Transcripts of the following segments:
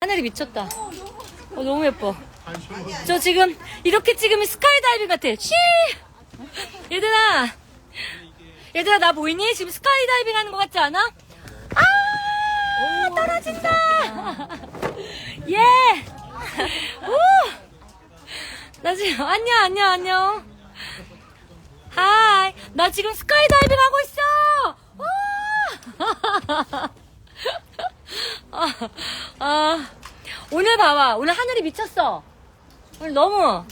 하늘이 미쳤다. 어, 너무 예뻐. 저 지금 이렇게 찍으면 스카이다이빙 같아. 쉬! 얘들아, 얘들아 나 보이니? 지금 스카이다이빙 하는 것 같지 않아? 아, 떨어진다. 예. 우. 나 지금 안녕 안녕 안녕. 하이, 나 지금 스카이다이빙 하고 있어. 우. 아, 아, 오늘 봐봐. 오늘 하늘이 미쳤어. 오늘 너무,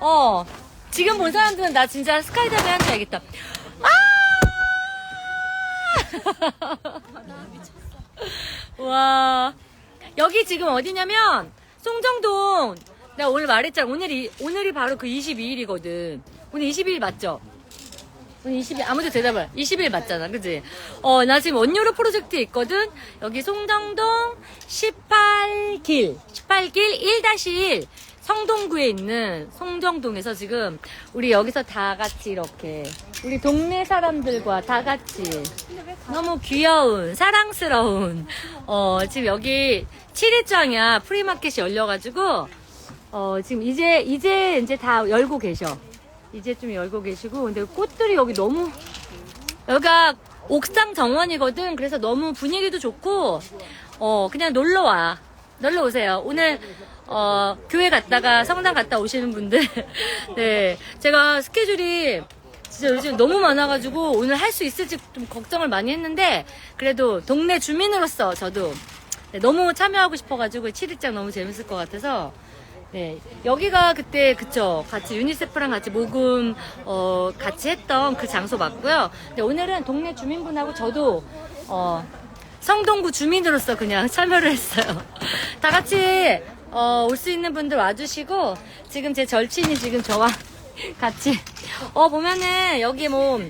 어, 지금 본 사람들은 나 진짜 스카이다이빙 하는 줄 알겠다. 아! 와, 여기 지금 어디냐면, 송정동. 내가 오늘 말했잖아. 오늘이, 오늘이 바로 그 22일이거든. 오늘 22일 맞죠? 오늘 20일 아무도 대답을. 20일 맞잖아 그지? 어 나 지금 원유로 프로젝트에 있거든? 여기 송정동 18길. 18길 1-1 성동구에 있는 송정동에서 지금 우리 여기서 다 같이 이렇게 우리 동네 사람들과 다 같이 너무 귀여운 사랑스러운 어 지금 여기 7일장이야. 프리마켓이 열려가지고 어 지금 이제 이제 이제 다 열고 계셔 이제 좀 열고 계시고 근데 꽃들이 여기 너무 여기가 옥상 정원이거든. 그래서 너무 분위기도 좋고 어 그냥 놀러 와. 놀러 오세요. 오늘 어 교회 갔다가 성당 갔다 오시는 분들. 네. 제가 스케줄이 진짜 요즘 너무 많아가지고 오늘 할 수 있을지 좀 걱정을 많이 했는데 그래도 동네 주민으로서 저도 네, 너무 참여하고 싶어가지고 7일장 너무 재밌을 것 같아서 네, 여기가 그때 그쵸 같이 유니세프랑 같이 모금 어 같이 했던 그 장소 맞고요. 근데 오늘은 동네 주민분하고 저도 어 성동구 주민으로서 그냥 참여를 했어요. 다 같이 어, 올 수 있는 분들 와주시고 지금 제 절친이 지금 저와 같이 어 보면은 여기 뭐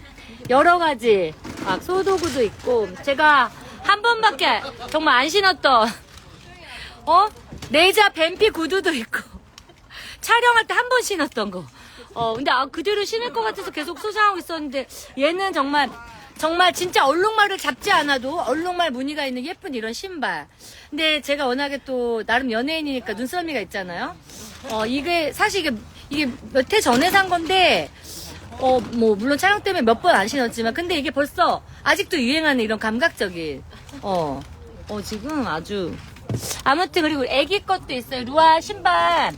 여러 가지 막 소도구도 있고 제가 한 번밖에 정말 안 신었던 어 내자 뱀피 구두도 있고 촬영할 때 한 번 신었던 거. 어, 근데 아, 그대로 신을 것 같아서 계속 소장하고 있었는데 얘는 정말 정말 진짜 얼룩말을 잡지 않아도 얼룩말 무늬가 있는 예쁜 이런 신발. 근데 제가 워낙에 또 나름 연예인이니까 눈썰미가 있잖아요. 어, 이게 사실 이게 이게 몇 해 전에 산 건데 어, 뭐 물론 촬영 때문에 몇 번 안 신었지만 근데 이게 벌써 아직도 유행하는 이런 감각적인 어. 어, 지금 아주 아무튼 그리고 애기 것도 있어요. 루아 신발.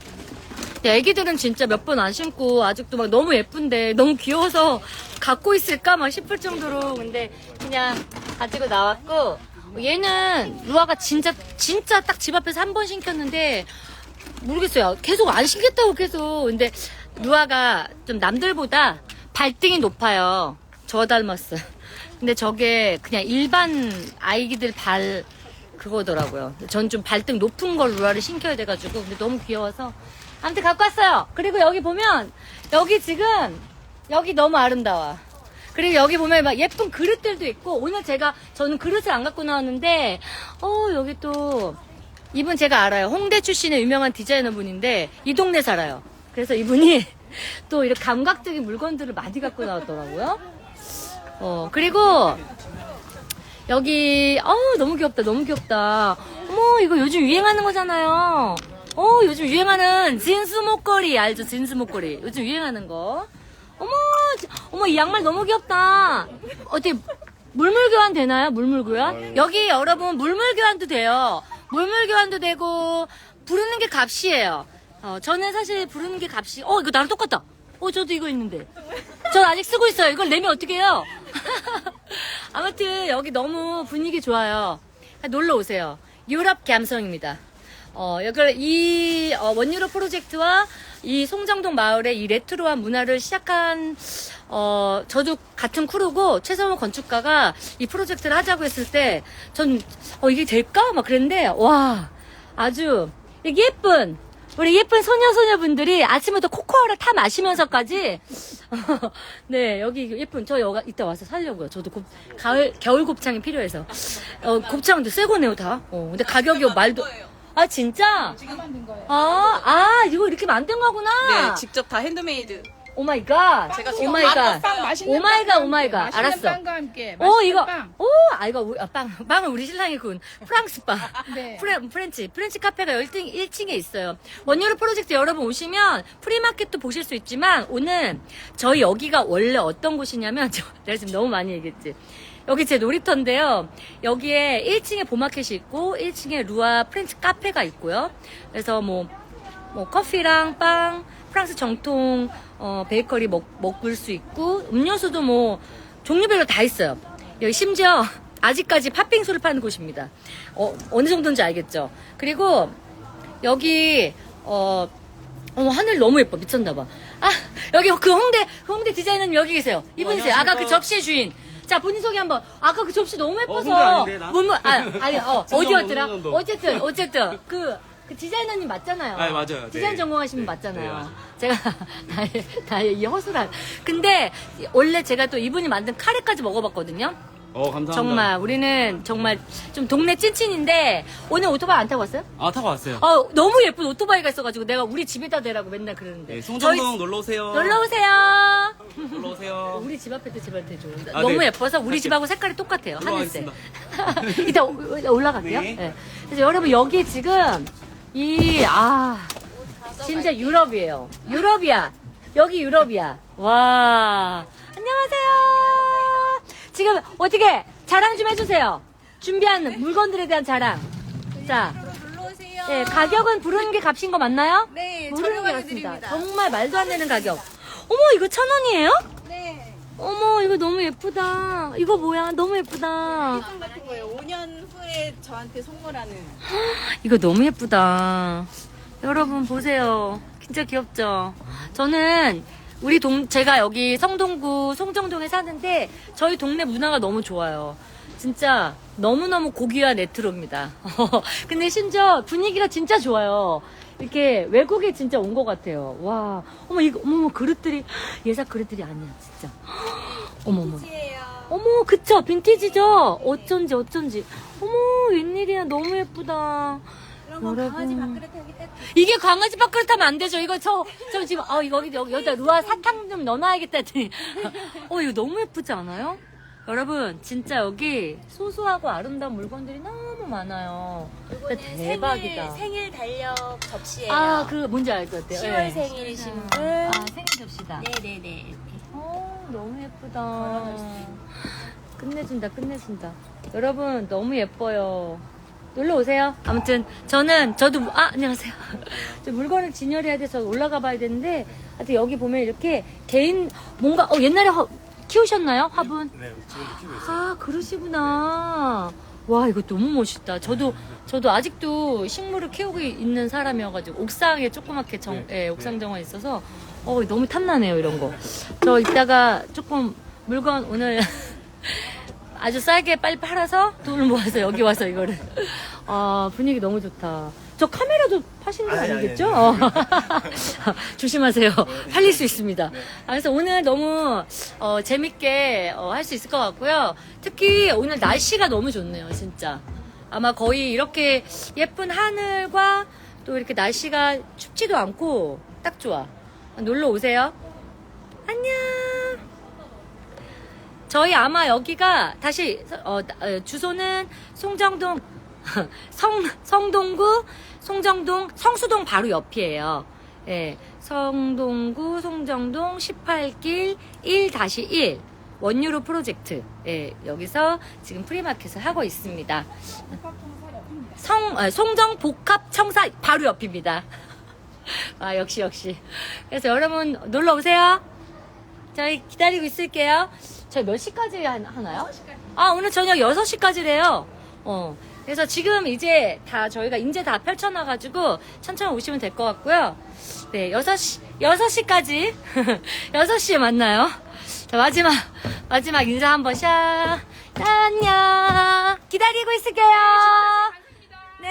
애기들은 진짜 몇 번 안 신고 아직도 막 너무 예쁜데 너무 귀여워서 갖고 있을까? 막 싶을 정도로 근데 그냥 가지고 나왔고 얘는 루아가 진짜 진짜 딱 집 앞에서 한 번 신겼는데 모르겠어요. 계속 안 신겠다고 계속. 근데 루아가 좀 남들보다 발등이 높아요. 저 닮았어요 근데 저게 그냥 일반 아이기들 발 그거더라고요. 전 좀 발등 높은 걸 루아를 신겨야 돼가지고. 근데 너무 귀여워서 아무튼 갖고 왔어요. 그리고 여기 보면 여기 지금 여기 너무 아름다워. 그리고 여기 보면 막 예쁜 그릇들도 있고 오늘 제가 저는 그릇을 안 갖고 나왔는데 어 여기 또 이분 제가 알아요. 홍대 출신의 유명한 디자이너 분인데 이 동네 살아요. 그래서 이분이 또 이렇게 감각적인 물건들을 많이 갖고 나왔더라고요. 어 그리고 여기 어우 너무 귀엽다 너무 귀엽다 어머 이거 요즘 유행하는 거잖아요 어 요즘 유행하는 진스 목걸이 알죠? 진스 목걸이. 요즘 유행하는 거. 어머 지- 어머 이 양말 너무 귀엽다. 어떻게 물물 교환 되나요? 물물 교환? 여기 여러분 물물 교환도 돼요. 물물 교환도 되고 부르는 게 값이에요. 어 저는 사실 부르는 게 값이 어 이거 나랑 똑같다. 어 저도 이거 있는데. 전 아직 쓰고 있어요. 이걸 내면 어떻게 해요? 아무튼 여기 너무 분위기 좋아요. 놀러 오세요. 유럽 감성입니다. 어, 여기 이 어, 원유로 프로젝트와 이 송정동 마을의 이 레트로한 문화를 시작한 어, 저도 같은 크루고 최성호 건축가가 이 프로젝트를 하자고 했을 때 전 어, 이게 될까? 막 그랬는데 와 아주 예쁜 우리 예쁜 소녀 소녀분들이 아침부터 코코아를 타 마시면서까지 네 여기 예쁜 저 여가 이따 와서 살려고요. 저도 곱, 가을 겨울 곱창이 필요해서 어, 곱창도 새 거네요 다. 어, 근데 가격이 말도 아 진짜 지금 만든 거예요. 아, 아 이거 이렇게 만든 거구나. 네, 직접 다 핸드메이드. 오 마이 갓. 제가 지금 오마이 갓. 빵 맛있는 오 마이갓, 빵과 오마이갓. 함께, 맛있는 알았어. 빵과 함께 오, 맛있는 이거. 빵. 오, 아, 이거, 우리- 아, 빵. 빵은 우리 신랑이 군. 프랑스 빵. 네. 프레, 프렌치. 프렌치 카페가 1층, 1층에 있어요. 원유로 프로젝트 여러분 오시면 프리마켓도 보실 수 있지만 오늘 저희 여기가 원래 어떤 곳이냐면, 저, 내가 지금 너무 많이 얘기했지. 여기 제 놀이터인데요. 여기에 1층에 보마켓이 있고 1층에 루아 프렌치 카페가 있고요. 그래서 뭐, 뭐 커피랑 빵, 프랑스 정통 어, 베이커리 먹, 먹을 수 있고 음료수도 뭐 종류별로 다 있어요. 여기 심지어 아직까지 팥빙수를 파는 곳입니다. 어, 어느 정도인지 알겠죠? 그리고 여기 어, 어머 하늘 너무 예뻐 미쳤나봐. 아 여기 그 홍대 그 홍대 디자이너님 여기 계세요. 이분이세요. 아까 그 접시의 주인. 자 본인 소개 한번. 아까 그 접시 너무 예뻐서. 홍대 아닌데, 나? 문문 아 아니 어 성정도, 어디였더라? 어쨌든 어쨌든 그. 그 디자이너님 맞잖아요. 아, 맞아요. 디자인 네. 전공하시는 분 네, 맞잖아요. 네, 맞아요. 제가 나의 나의 이 허술한. 근데 원래 제가 또 이분이 만든 카레까지 먹어봤거든요. 어 감사합니다. 정말 우리는 정말 좀 동네 찐친인데 오늘 오토바이 안 타고 왔어요? 아 타고 왔어요. 어 너무 예쁜 오토바이가 있어가지고 내가 우리 집에다 대라고 맨날 그러는데. 네, 송정동 놀러 오세요. 놀러 오세요. 놀러 오세요. 우리 집 앞에도 집한테 줘. 아, 너무 네. 예뻐서 우리. 집하고 색깔이 똑같아요. 하늘색. 이따 오- 올라갈게요. 네. 네. 그래서 여러분 여기 지금 이 아 진짜 유럽이에요. 유럽이야. 여기 유럽이야. 와 안녕하세요. 지금 어떻게 자랑 좀 해주세요. 준비한 물건들에 대한 자랑. 자, 불러오세요. 네, 가격은 부르는 게 값인 거 맞나요? 네, 부르는 게 저렴하게 값입니다. 드립니다. 정말 말도 안 되는 가격. 어머 이거 천 원이에요? 네. 어머 이거 너무 예쁘다. 이거 뭐야? 너무 예쁘다. 선 같은 거예요. 5년 후에 저한테 선물하는. 이거 너무 예쁘다. 여러분 보세요. 진짜 귀엽죠? 저는 우리 동 제가 여기 성동구 송정동에 사는데 저희 동네 문화가 너무 좋아요. 진짜 너무너무 고귀한 레트로입니다. 근데 심지어 분위기가 진짜 좋아요. 이렇게 외국에 진짜 온 것 같아요. 와, 어머 이거 어머 그릇들이 예사 그릇들이 아니야 진짜. 어머 어머. 어머, 그쵸? 빈티지죠? 어쩐지, 어쩐지. 어머, 웬일이야. 너무 예쁘다. 그런 거 여러분. 강아지 밥그릇 하기 딱. 이게 강아지 밥그릇 하면 안 되죠. 이거 저, 저 지금, 아, 이거 여기, 여기, 여기다 루아 사탕 좀 넣어놔야겠다 했더니. 어, 이거 너무 예쁘지 않아요? 여러분, 진짜 여기 소소하고 아름다운 물건들이 너무 많아요. 진짜 대박이다. 생일, 생일 달력 접시예요. 아, 그, 뭔지 알 것 같아요. 10월 예. 생일이신 분. 아, 생일 접시다. 네네네. 이렇게. 어, 너무 예쁘다. 걸어놓을 수 있는. 끝내준다, 끝내준다. 여러분, 너무 예뻐요. 놀러 오세요. 아무튼, 저는, 저도, 아, 안녕하세요. 저 물건을 진열해야 돼서 올라가 봐야 되는데, 하여튼 여기 보면 이렇게 개인, 뭔가, 어, 옛날에 허- 키우셨나요? 화분? 네 지금도 키우고 있어요. 아, 그러시구나. 와, 이거 너무 멋있다. 저도, 저도 아직도 식물을 키우고 있는 사람이어가지고, 옥상에 조그맣게 정, 네. 예, 옥상 정원 있어서, 어, 너무 탐나네요, 이런 거. 저 이따가 조금 물건 오늘 아주 싸게 빨리 팔아서 돈을 모아서 여기 와서 이거를. 아, 분위기 너무 좋다. 저 카메라도 파시는 거 아니, 아니, 아니겠죠? 아니. 어. 조심하세요. 팔릴 수 있습니다. 아, 그래서 오늘 너무 어, 재밌게 할수 있을 것 같고요. 특히 오늘 날씨가 너무 좋네요, 진짜. 아마 거의 이렇게 예쁜 하늘과 또 이렇게 날씨가 춥지도 않고 딱 좋아. 놀러 오세요. 안녕. 저희 아마 여기가 다시 어, 어, 주소는 송정동 성 성동구 송정동 성수동 바로 옆이에요. 예. 성동구 송정동 18길 1-1 원유로 프로젝트. 예. 여기서 지금 프리마켓을 하고 있습니다. 성 아, 송정 복합 청사 바로 옆입니다. 아, 역시 역시. 그래서 여러분 놀러 오세요. 저희 기다리고 있을게요. 저희 몇 시까지 하- 하나요? 아, 오늘 저녁 6시까지래요. 어. 그래서 지금 이제 다 저희가 이제 다 펼쳐놔 가지고 천천히 오시면 될 것 같고요. 네, 6시, 6시까지. 6시에 만나요. 자, 마지막, 마지막 인사 한번 샷. 안녕. 기다리고 있을게요. 네.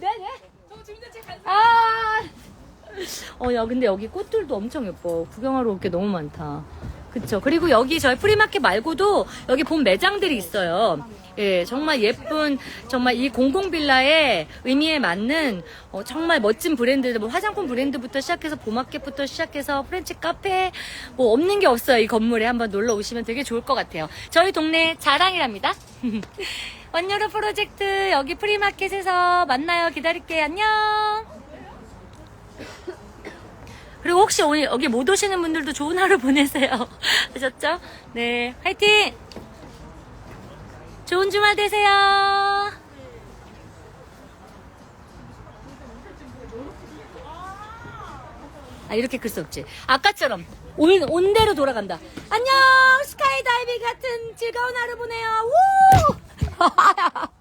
네, 네. 아. 어, 야, 근데 여기 꽃들도 엄청 예뻐. 구경하러 올 게 너무 많다. 그쵸. 그리고 여기 저희 프리마켓 말고도 여기 본 매장들이 있어요. 예, 정말 예쁜, 정말 이 공공 빌라의 의미에 맞는, 어, 정말 멋진 브랜드들, 뭐 화장품 브랜드부터 시작해서 보마켓부터 시작해서 프렌치 카페, 뭐 없는 게 없어요. 이 건물에 한번 놀러 오시면 되게 좋을 것 같아요. 저희 동네 자랑이랍니다. 원유로 프로젝트 여기 프리마켓에서 만나요. 기다릴게요. 안녕! 그리고 혹시 오늘 여기 못 오시는 분들도 좋은 하루 보내세요. 아셨죠? 네, 화이팅! 좋은 주말 되세요. 아, 이렇게 클수 없지. 아까처럼. 온, 온 대로 돌아간다. 안녕! 스카이 다이빙 같은 즐거운 하루 보내요. 우!